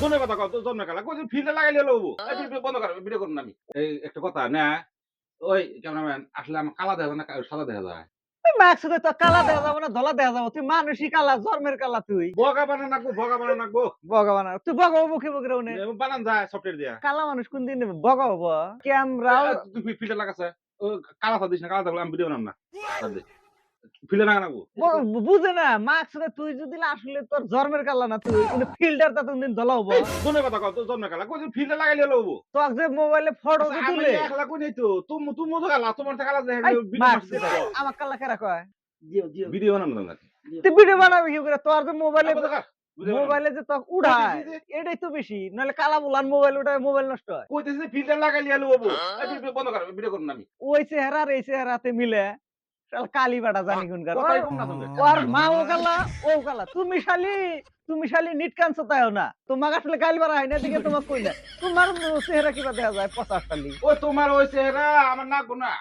জনের কথা কত জন্মের কালা কই ফিল্ডে লাগাইলে লবো বন্ধ কর ভিডিও করুন আমি। এই একটা কথা না ওই ক্যামেরাম্যান আসলে আমার কালা দেখা যায় না সাদা দেখা যায়। মাকসুদে তো কালা দেখা যাব না ধলা দেখা যাব। তুই মানুষই কালা জন্মের কালা তুই। বগা বানা নাকবো বগা বানা নাকবো ভগবান তুই বগাবো মুখে মুখে রৌনে বানান যায় সফটওয়্যার দিয়া। কালা মানুষ কোন দিন বগাবো ক্যামেরাও তুই ফিল্টার লাগাছে কালা থাকদিস না কালা থাকলে আমি ভিডিও নাম না। ফিল্টার লাগা নাকবো ব- বুঝে না মাকসুদে তুই যদি আসলে তোর জন্মের কালা না তুই কিন্তু ফিল্টার তা কোন দিন ধলা হব জনের কথা কত জন্মের কালা কই ফিল্টার লাগাইলে লবো তোর যে মোবাইলে ফটো আমি তুলে। একলা কই নাই তো তুমি তুমি তো কালা তোমার তো কালা দেখা আমার কালা কেরা কয়? ভিডিও বানানো না তুই ভিডিও বানাবি কি করে? তোর যে মোবাইলে মোবাইলে যে তোক উড়ায় এটাই তো বেশি। নলে কালা বুলান মোবাইল উঠায় মোবাইল নষ্ট হয়। কইতেছে ফিল্টার লাগাইলে লবো বন্ধ কর ভিডিও করুন আমি। ওই চেহারা আর এই চেহারাতে মিলে। কালি বাটা জানি কোনকার ওর মা ও কালা ও কালা। তুমি শালি তুমি শালি নিট কানছো তাইও না। তোমাকে আসলে গালি বাড়া হয় না দিকে তোমাকে কইলা তোমার চেহারা কিবা দেখা যায় পচা শালি। ও তোমার ওই চেহারা আমার না না